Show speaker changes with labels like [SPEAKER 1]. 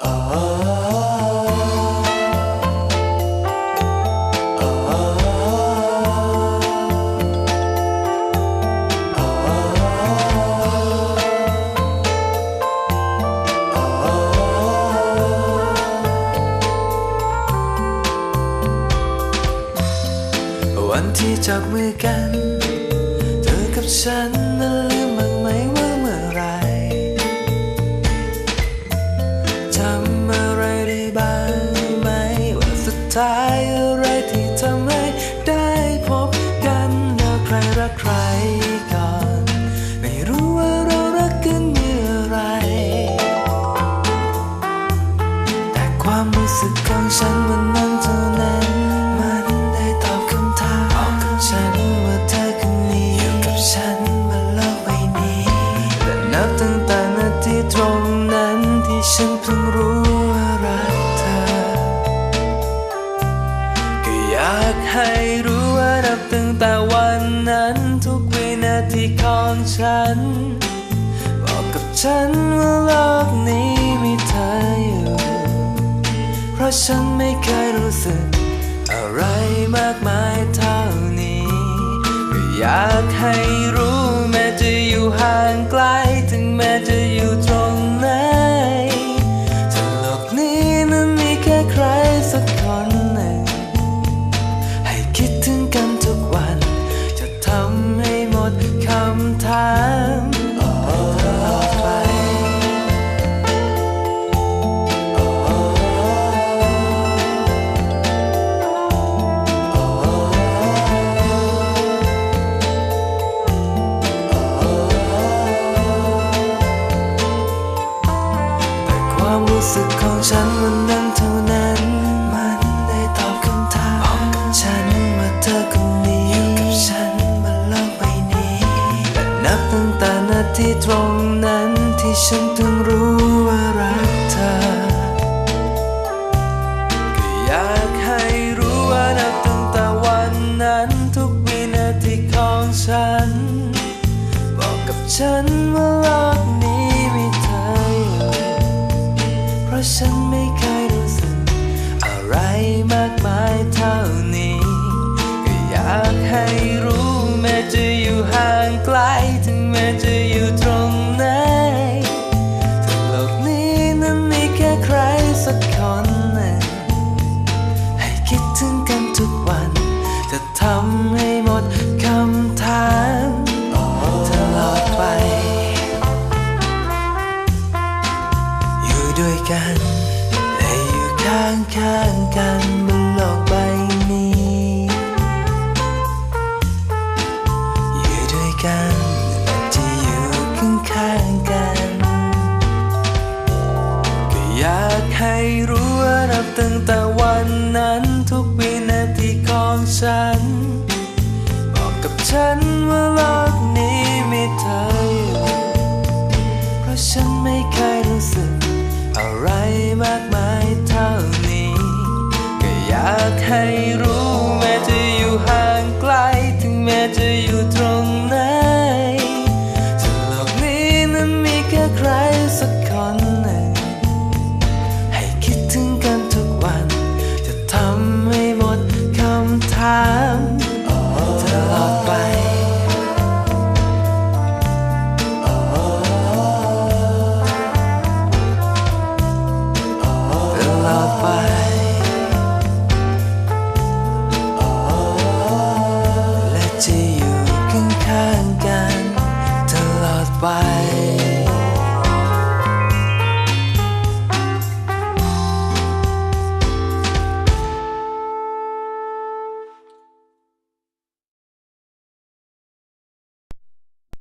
[SPEAKER 1] วันที่จับมือกัน เธอกับฉัน tight. ของฉัน บอกกับฉันว่าโลกนี้มีเธออยู่ เพราะฉันไม่เคยรู้สึก อะไรมากมายเท่านี้อยากให้รู้ำถามตลอดไปแต่ความรู้สึกของฉันมัน ที่ตรงนั้นที่ฉันต้องรู้ว่ารักเธอ ก็อยากให้รู้ว่านับตั้งแต่วันนั้นทุกวินาทีของฉัน บอกกับฉันว่าโลกนี้มีเธอเพราะฉัน ข้างๆกันบนโลกใบนี้อยู่ด้วยกันที่อยู่ข้างๆกัน ก็อยากให้รู้ว่ารับตั้งแต่วันนั้นทุกวินาทีของฉัน บอกกับฉันว่าโลกนี้มีเธอเพราะฉันไม่เคยรู้สึกอะไร ข้างกันตลอดไป